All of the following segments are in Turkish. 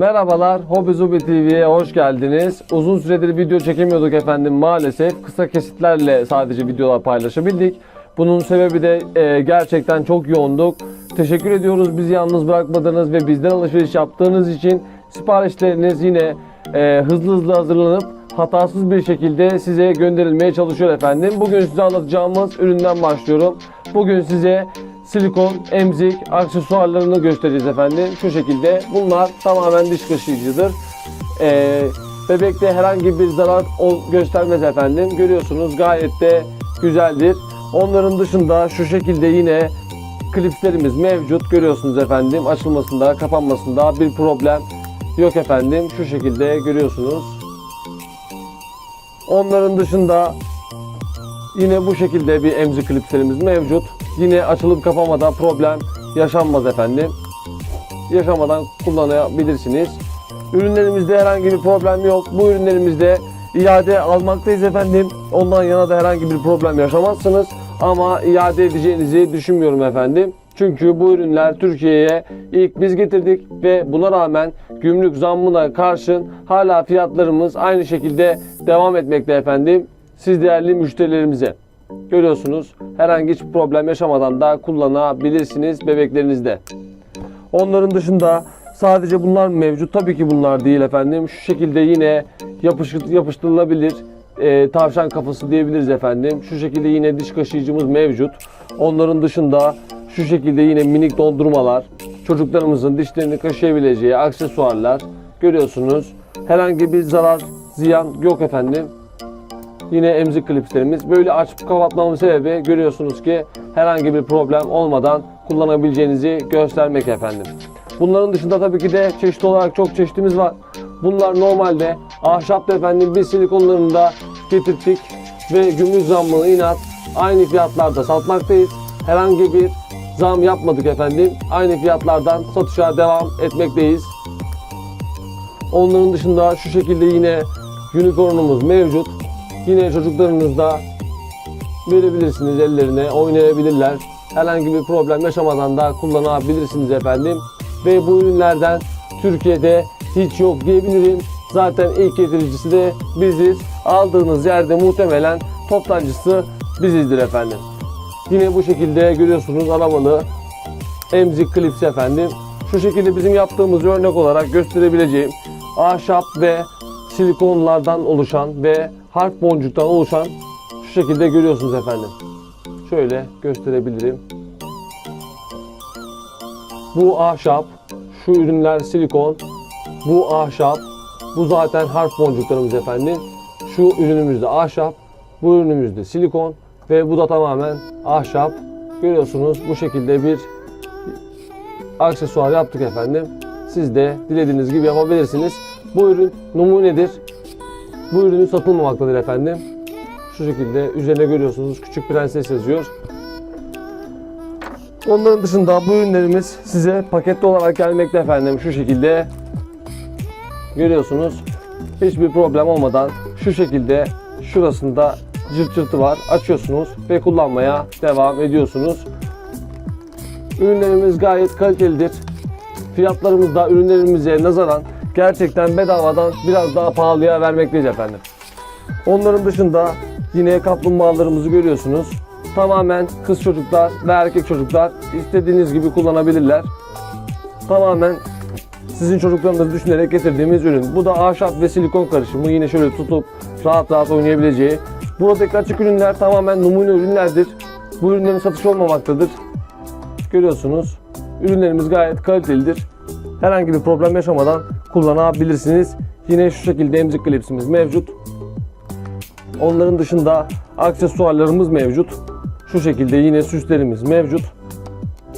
Merhabalar, Hobi Zubi TV'ye hoş geldiniz. Uzun süredir video çekemiyorduk efendim maalesef. Kısa kesitlerle sadece videolar paylaşabildik. Bunun sebebi de e, gerçekten çok yoğunduk. Teşekkür ediyoruz bizi yalnız bırakmadığınız ve bizden alışveriş yaptığınız için. Siparişleriniz yine e, hızlı hızlı hazırlanıp hatasız bir şekilde size gönderilmeye çalışıyor efendim. Bugün size anlatacağımız üründen başlıyorum. Bugün size silikon, emzik, aksesuarlarını göstereceğiz efendim. Şu şekilde. Bunlar tamamen diş kaşıyıcıdır. Ee, bebekte herhangi bir zarar göstermez efendim. Görüyorsunuz gayet de güzeldir. Onların dışında şu şekilde yine klipslerimiz mevcut. Görüyorsunuz efendim. Açılmasında, kapanmasında bir problem yok efendim. Şu şekilde görüyorsunuz. Onların dışında Yine bu şekilde bir emzi klipslerimiz mevcut. Yine açılıp kapamada problem yaşanmaz efendim. Yaşamadan kullanabilirsiniz. Ürünlerimizde herhangi bir problem yok. Bu ürünlerimizde iade almaktayız efendim. Ondan yana da herhangi bir problem yaşamazsınız. Ama iade edeceğinizi düşünmüyorum efendim. Çünkü bu ürünler Türkiye'ye ilk biz getirdik ve buna rağmen gümrük zammına karşın hala fiyatlarımız aynı şekilde devam etmekte efendim siz değerli müşterilerimize. Görüyorsunuz herhangi hiç problem yaşamadan da kullanabilirsiniz bebeklerinizde. Onların dışında sadece bunlar mevcut. Tabii ki bunlar değil efendim. Şu şekilde yine yapışır, yapıştırılabilir e, tavşan kafası diyebiliriz efendim. Şu şekilde yine diş kaşıyıcımız mevcut. Onların dışında şu şekilde yine minik dondurmalar, çocuklarımızın dişlerini kaşıyabileceği aksesuarlar görüyorsunuz. Herhangi bir zarar, ziyan yok efendim. Yine emzik klipslerimiz. Böyle açıp kapatmamın sebebi görüyorsunuz ki herhangi bir problem olmadan kullanabileceğinizi göstermek efendim. Bunların dışında tabii ki de çeşit olarak çok çeşitimiz var. Bunlar normalde ahşap efendim biz silikonlarını da getirttik ve gümrük zammını inat aynı fiyatlarda satmaktayız. Herhangi bir zam yapmadık efendim. Aynı fiyatlardan satışa devam etmekteyiz. Onların dışında şu şekilde yine unicornumuz mevcut. Yine çocuklarınız da verebilirsiniz ellerine, oynayabilirler. Herhangi bir problem yaşamadan da kullanabilirsiniz efendim. Ve bu ürünlerden Türkiye'de hiç yok diyebilirim. Zaten ilk getiricisi de biziz. Aldığınız yerde muhtemelen toptancısı bizizdir efendim. Yine bu şekilde görüyorsunuz arabalı emzik klips efendim. Şu şekilde bizim yaptığımız örnek olarak gösterebileceğim ahşap ve silikonlardan oluşan ve harp boncuktan oluşan şu şekilde görüyorsunuz efendim. Şöyle gösterebilirim. Bu ahşap, şu ürünler silikon, bu ahşap, bu zaten harf boncuklarımız efendim. Şu ürünümüz de ahşap, bu ürünümüz de silikon ve bu da tamamen ahşap. Görüyorsunuz bu şekilde bir aksesuar yaptık efendim. Siz de dilediğiniz gibi yapabilirsiniz. Bu ürün numunedir. Bu ürünün satılmamaktadır efendim. Şu şekilde üzerine görüyorsunuz küçük prenses yazıyor. Onların dışında bu ürünlerimiz size paketli olarak gelmekte efendim şu şekilde. Görüyorsunuz. Hiçbir problem olmadan şu şekilde şurasında cırt cırtı var. Açıyorsunuz ve kullanmaya devam ediyorsunuz. Ürünlerimiz gayet kalitelidir. Fiyatlarımız da ürünlerimize nazaran gerçekten bedavadan biraz daha pahalıya vermekteyiz efendim. Onların dışında yine kaplumbağalarımızı görüyorsunuz. Tamamen kız çocuklar ve erkek çocuklar istediğiniz gibi kullanabilirler. Tamamen sizin çocuklarınızı düşünerek getirdiğimiz ürün. Bu da ahşap ve silikon karışımı. Yine şöyle tutup rahat rahat oynayabileceği. Buradaki açık ürünler tamamen numune ürünlerdir. Bu ürünlerin satışı olmamaktadır. Görüyorsunuz. Ürünlerimiz gayet kalitelidir. Herhangi bir problem yaşamadan kullanabilirsiniz. Yine şu şekilde emzik klipsimiz mevcut. Onların dışında aksesuarlarımız mevcut. Şu şekilde yine süslerimiz mevcut.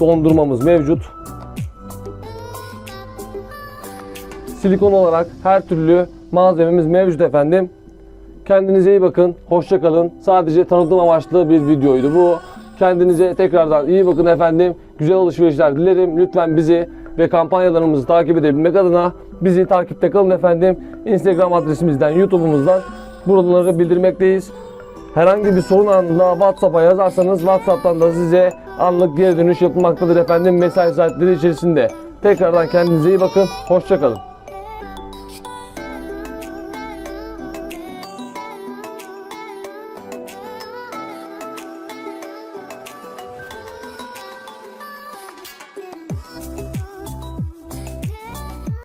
Dondurmamız mevcut. Silikon olarak her türlü malzememiz mevcut efendim. Kendinize iyi bakın. Hoşça kalın. Sadece tanıtım amaçlı bir videoydu bu. Kendinize tekrardan iyi bakın efendim. Güzel alışverişler dilerim. Lütfen bizi ve kampanyalarımızı takip edebilmek adına bizi takipte kalın efendim. Instagram adresimizden, YouTube'umuzdan buraları bildirmekteyiz. Herhangi bir sorun anında WhatsApp'a yazarsanız WhatsApp'tan da size anlık geri dönüş yapılmaktadır efendim mesai saatleri içerisinde. Tekrardan kendinize iyi bakın. Hoşça kalın.